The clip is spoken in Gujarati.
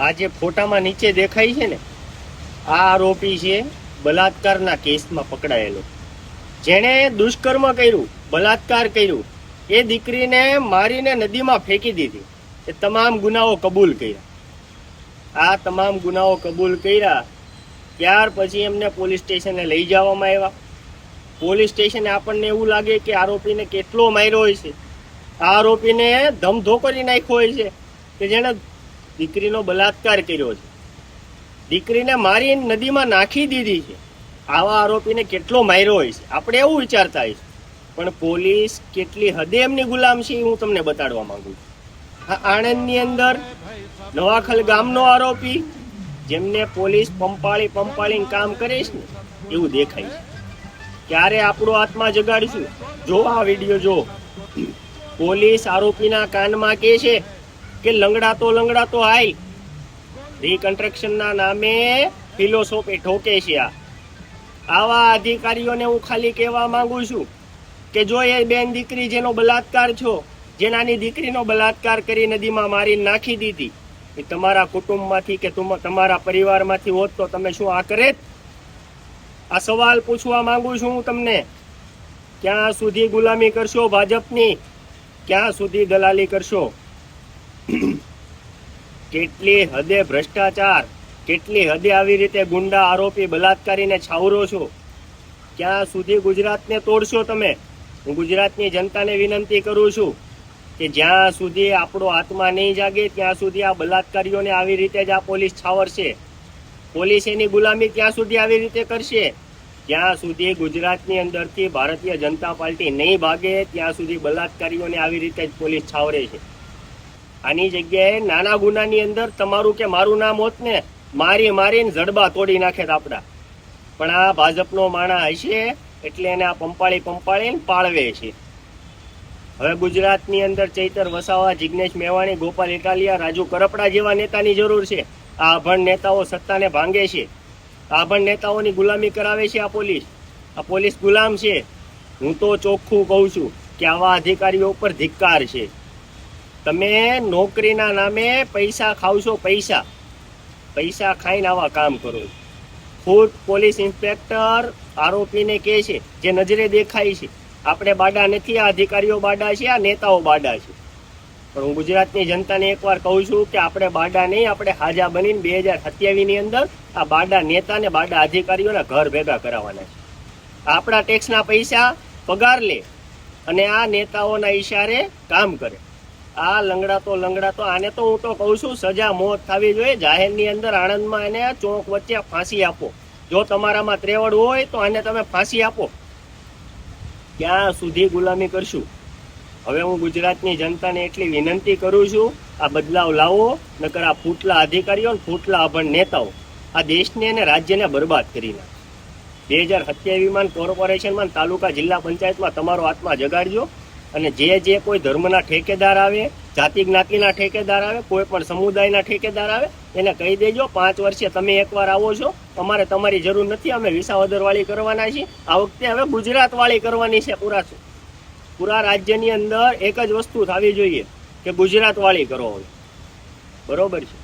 આ જે ફોટામાં નીચે દેખાય છે ને, આ આરોપી છે બલાત્કારના કેસમાં પકડાયેલો. જેણે દુષ્કર્મ કર્યું, બલાત્કાર કર્યું. એ દીકરીને મારીને નદીમાં ફેંકી દીધી. એ તમામ ગુનાઓ કબૂલ કર્યા. આ તમામ ગુનાઓ કબૂલ કર્યા ત્યાર પછી એમને પોલીસ સ્ટેશને લઈ જવામાં આવ્યા. પોલીસ સ્ટેશને આપણને એવું લાગે કે આરોપીને કેટલો માર્યો હોય છે. આ આરોપીને ધમધો કરી નાખ્યો હોય છે કે જેણે દીકરીનો બલાત્કાર કર્યો છે. દીકરીને મારી નદીમાં નાખી દીધી છે. આવા આરોપીને કેટલો માર્યો હોય છે? આપણે એવું વિચારતા હોય પણ પોલીસ કેટલી હદે એમની ગુલામ છે હું તમને બતાડવા માંગુ છું. આ આણંદની અંદર નવાખલ ગામનો આરોપી, જેમને પોલીસ પંપાળી પંપાળીને કામ કરે છે ને, એવું દેખાય છે. ક્યારે આપણો આત્મા જગાડીશું? જો આ વીડિયો જો. પોલીસ આરોપીના કાનમાં કે છે કે લંગડાતો લંગડાતો હાય રિકન્સ્ટ્રક્શનના નામે ફિલોસોફી ઠોકે છે આ. આવા અધિકારીઓને હું ખાલી કહેવા માંગુ છું કે જો એ બેન દીકરી જેનો બલાત્કાર છો, જેનાની દીકરીનો બલાત્કાર કરી નદીમાં મારી નાખી દીધી, એ તમારા કુટુંબમાંથી કે તુમ- તમારા પરિવારમાંથી હોત તો તમે શું આ કરે આ સવાલ પૂછવા માંગુ છું હું તમને. ક્યાં સુધી ગુલામી કરશો ભાજપની? ક્યાં સુધી દલાલી કરશો? કેટલી હદે ભ્રષ્ટાચાર, કેટલી હદે આવી રીતે ગુંડા આરોપી બલાત્કારીને છાવરો છો? ક્યાં સુધી ગુજરાતને તોડશો તમે? હું ગુજરાતની જનતાને વિનંતી કરું છું કે જ્યાં સુધી આપણો આત્મા નહીં જાગે, ત્યાં સુધી આ બલાત્કારીઓને આવી રીતે જ આ પોલીસ છાવરશે. પોલીસ એની ગુલામી ત્યાં સુધી આવી રીતે કરશે? જ્યાં સુધી ગુજરાતની અંદરથી ભારતીય જનતા પાર્ટી નહીં ભાગે, ત્યાં સુધી બલાત્કારીઓને આવી રીતે જ પોલીસ છાવરે છે. આની જગ્યાએ નાના ગુનાની અંદર તમારું કે મારું નામ હોત ને, મારી મારીને જડબા તોડી નાખે આપણા પણ આ ભાજપનો માણા હશે એટલે એને આ પંપાળી પંપાળીને પાળવે છે. હવે ગુજરાતની અંદર ચૈતર વસાવા, જિગ્નેશ મેવાણી, ગોપાલ ઇટાલિયા, રાજુ કરપડા જેવા નેતાની જરૂર છે. આ અભણ નેતાઓ સત્તાને ભાંગે છે. આ અભણ નેતાઓની ગુલામી કરાવે છે આ પોલીસ. આ પોલીસ ગુલામ છે. હું તો ચોખ્ખું કહું છું કે આવા અધિકારીઓ ઉપર ધિક્કાર છે. તમે નોકરીના નામે પૈસા ખાવશો પૈસા. પૈસા ખાઈને આવા કામ કરો. ખુદ પોલીસ ઇન્સ્પેક્ટર આરોપીને કહે છે, જે નજરે દેખાય છે. આપણે બાડા નથી, આ અધિકારીઓ બાડા છે, આ નેતાઓ બાડા છે. પણ હું ગુજરાતની જનતાને એકવાર કહું છું કે આપણે બાડા નહીં, આપણે હાજા બનીને બે હજાર સત્યાવીસની અંદર આ બાડા નેતા ને બાડા અધિકારીઓના ઘર ભેગા કરાવવાના છે. આપણા ટેક્સના પૈસા પગાર લે અને આ નેતાઓના ઈશારે કામ કરે. આ લંગડાતો લંગડાતો આને તો હું તો કહું છું, સજા મોત થવી જોઈએ. જાહેરની અંદર આણંદમાં એને ચોક વચ્ચે ફાંસી આપો. જો તમારામાં ત્રેવડ હોય તો આને તમે ફાંસી આપો. ક્યાં સુધી ગુલામી કરશું? હવે હું ગુજરાતની જનતાને એટલી વિનંતી કરું છું, આ બદલાવ લાવો, નકર આ ફૂટલા અધિકારીઓ અને ફૂટલા અભણ નેતાઓ, આ દેશને અને રાજ્યને બરબાદ કરી નાખે. બે હજાર સત્યાવીસમાં કોર્પોરેશનમાં તાલુકા જિલ્લા પંચાયતમાં તમારો આત્મા જગાડજો. અને જે જે કોઈ ધર્મના ઠેકેદાર આવે, જાતિ જ્ઞાતિના ઠેકેદાર આવે, કોઈ પણ સમુદાયના ઠેકેદાર આવે, એને કહી દેજો, પાંચ વર્ષે તમે એકવાર આવો છો, અમારે તમારી જરૂર નથી, અમે વિસાવદર વાળી કરવાના છીએ. આ વખતે હવે ગુજરાત વાળી કરવાની છે પૂરા પૂરા રાજ્યની અંદર એક જ વસ્તુ થવી જોઈએ, કે ગુજરાત વાળી કરો બરોબર છે?